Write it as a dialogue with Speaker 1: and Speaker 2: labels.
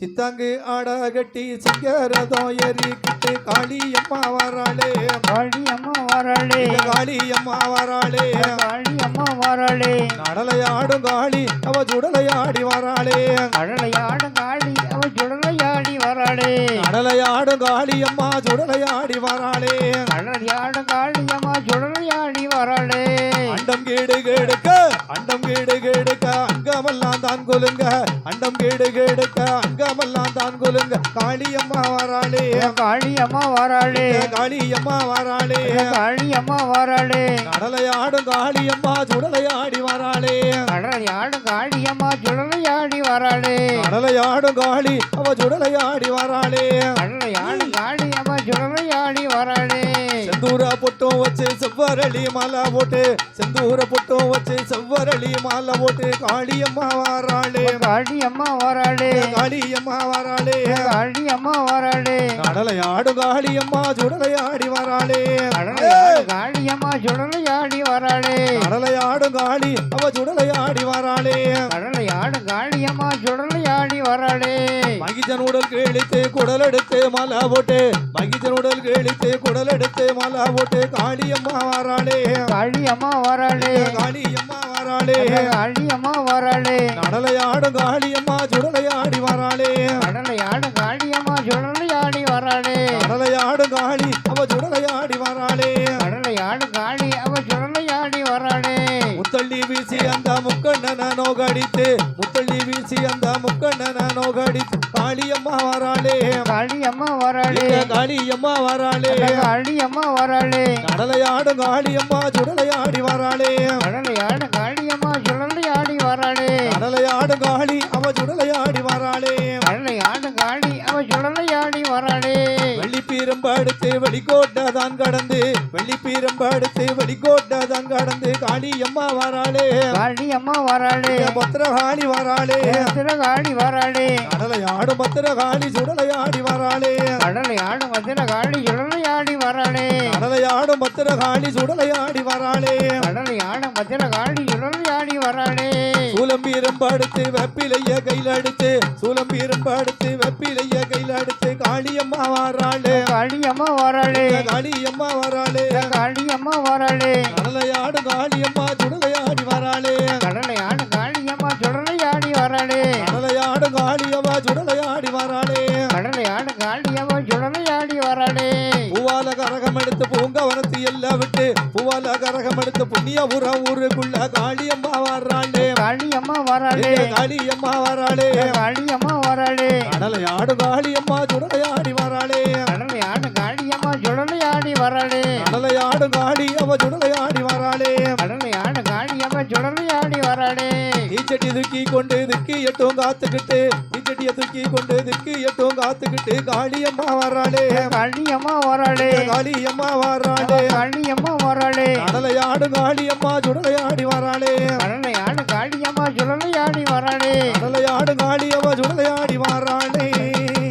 Speaker 1: சித்தாங்கு ஆட கட்டி சிங்கரதம் ஏறிக்கிட்டு காளியம்மா வராளே.
Speaker 2: காளி அம்மா வராளே
Speaker 1: காளியம்மா வராளே.
Speaker 2: காளி அம்மா வராளே
Speaker 1: நடலையாடும் காளி அவ சுடலையாடி வராளே.
Speaker 2: கடலையாடும் காளி அவ சுடலையாடி வராளே.
Speaker 1: நடலையாடும் காளியம்மா சுடலையாடி வராளே.
Speaker 2: கடலையாடும் காளி அம்மா சுடலையாடி வராளே.
Speaker 1: அண்டம் கேடு கேடுக்க அண்டம் கேடு கேடுக்க அங்கமெல்லாம் தான் கொலுங்க. அண்டம் கேடு கேடுக்க அங்கமெல்லாம் தான் கொலுங்க. காளியம்மா வராளே.
Speaker 2: காளி அம்மா வராளே.
Speaker 1: காளியம்மா வராளே.
Speaker 2: காளி அம்மா வராளே.
Speaker 1: கடலையாடும் காளியம்மா சுடலையாடி வராளே.
Speaker 2: கடலையாடும் காளி அம்மா சுடலையாடி வராளே.
Speaker 1: கடலையாடும் காளி அவ சுடலையாடி வராளே.
Speaker 2: கடலையாடும் காளி அம்மா சுடலையாடி வராளே.
Speaker 1: செந்தூர பொட்டும் வச்சு செவ்வரளி மாலை போட்டு செந்தூர பொட்டும் வச்சு செவ்வரளி மாலை போட்டு காளியம்மா வராளே.
Speaker 2: காளி அம்மா வராளே
Speaker 1: காளியம்மா வராளே.
Speaker 2: காளி அம்மா வராளே.
Speaker 1: கடலையாடும் காளியம்மா சுடலையாடி வராளே.
Speaker 2: கடலையாடும் காளி அம்மா சுடலையாடி வராளே.
Speaker 1: கடலையாடும் காளி அவ சுடலையாடி வராளே.
Speaker 2: கடலையாடும் காளி அம்மா வராளே.
Speaker 1: மகிஜன் உடல் கிழித்து குடல் எடுத்து மாலை போட்டு. மகிஜன் உடல் கிழித்து குடல் எடுத்து மாலை போட்டு. காளியம்மா வராளே.
Speaker 2: காளி அம்மா வராளே
Speaker 1: காளியம்மா வராளே.
Speaker 2: காளி அம்மா வராளே.
Speaker 1: கடலையாடும் காளியம்மா சுடலையாடி வராளே.
Speaker 2: கடலையாடும் காளி அம்மா சுடலையாடி வராளே.
Speaker 1: கடலையாடும் காளி அவ சுடலையாடி வராளே.
Speaker 2: கடலையாடும் காளி அவ சுடலையாடி வராளே.
Speaker 1: முத்தள்ளி வீசி அந்த முக்கண்ணன நோகடித்து. முத்தள்ளி வீசி அந்த முக்கண்ணன நோகடித்து காளியம்மா வராளே.
Speaker 2: காளி அம்மா வராளே
Speaker 1: காளியம்மா வராளே.
Speaker 2: காளி அம்மா வராளே.
Speaker 1: கடலையாடும் காளியம்மா சுடலையாடி வராளே. வெள்ளிப்பீரம்ப அடுத்து வெளிக்கோட்டை தான் கடந்து வெள்ளிப்பீரம்ப அடுத்து வெளிக்கோட்டை தான் கடந்து காளியம்மா வராளே.
Speaker 2: காளி அம்மா வராளே
Speaker 1: பத்திரகாளி வராளே.
Speaker 2: காளி வராளே.
Speaker 1: கடலையாடும் பத்திரகாளி சுடலையாடி வராளே.
Speaker 2: கடலையாடும் மதுர காளி சுடலையாடி வராளே.
Speaker 1: கடலையாடும் பத்திரகாளி சுடலையாடி சூலம்பீரம்ப அடுத்து வெப்பிலைய கையில் அடுத்து சூலம்பீரம்ப அடுத்து வெப்பிலைய கையில் அடுத்து காளியம்மா வராளே.
Speaker 2: காளி அம்மா வராளே
Speaker 1: காளியம்மா வராளே.
Speaker 2: காளி அம்மா வராளே.
Speaker 1: கடலையாடும் காளியம்மா
Speaker 2: காளி அம்மா சுடலையாடி வராளே.
Speaker 1: பூவால கரகம் எடுத்து பூங்கவனத்து எல்லாம் விட்டு பூவால கரகம் எடுத்து புண்ணியபுரம் ஊருக்குள்ள காளியம்மா வர்றாளே.
Speaker 2: காளி அம்மா வராளே.
Speaker 1: காளியம்மா வராளே.
Speaker 2: காளி அம்மா வராளே.
Speaker 1: கடலையாடும் காளியம்மா சுடலையாடி வராளே.
Speaker 2: கடலையாடும் காளி அம்மா சுடலையாடி வராளே.
Speaker 1: கடலையாடும் காளி அவ சுடலையாடி வராளே.
Speaker 2: கடலையாடும் காளி அம்மா சுடலையாடி வராளே.
Speaker 1: தீச்சட்டி தூக்கி கொண்டு திக்கி எட்டும் காத்துக்கிட்டு கட்டிய தூக்கி கொண்டு திக்கு எட்டும் காத்துக்கிட்டு காளியம்மா வராளே.
Speaker 2: காளியம்மா வராளே. காளியம்மா வராளே.
Speaker 1: காளியம்மா வராளே.
Speaker 2: கடலையாடு காளியம்மா சுடலையாடி வராளே.
Speaker 1: கடலையாடு காளியம்மா சுடலையாடி வராளே.
Speaker 2: கடலையாடு காளியம்மா சுடலையாடி வராளே.